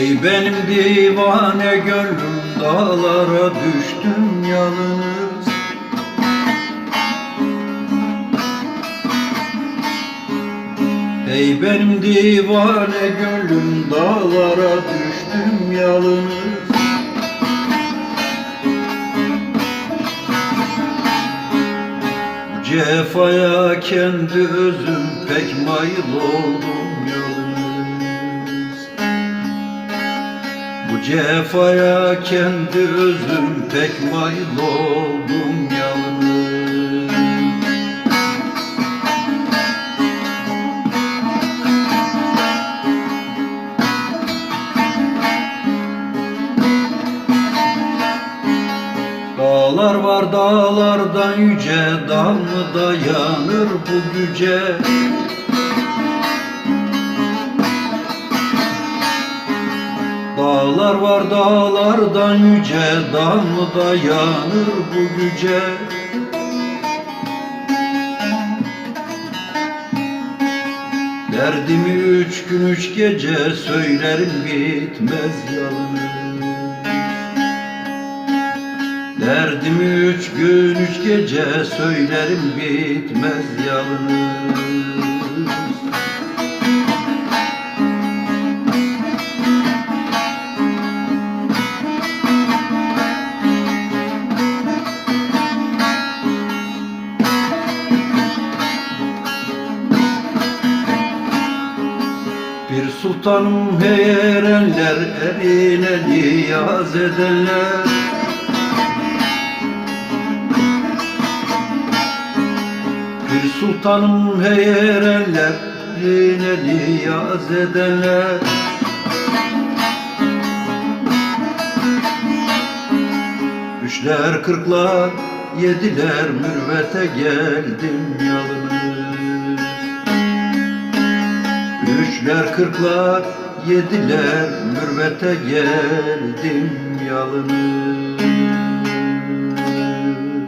benim divane gönlüm dağlara düştüm yalnız. Ey benim divane gönlüm dağlara düştüm yalnız. Cefaya kendi özüm pek mayıl oldum yalnız cefaya kendi özüm pek mayıl oldum yalnız. Dağlar var dağlardan yüce Dağ mı dayanır bu güce Dağlar var dağlardan yüce Dağ mı dayanır bu güce Derdimi üç gün üç gece Söylerim bitmez yalnız Derdimi üç gün üç gece söylerim bitmez yalnız Bir sultanım heyerenler eline niyaz ederler Bir sultanım heyerenler Yine niyaz edenler. Üçler kırklar yediler mürvete geldim yalnız Üçler kırklar yediler mürvete geldim yalnız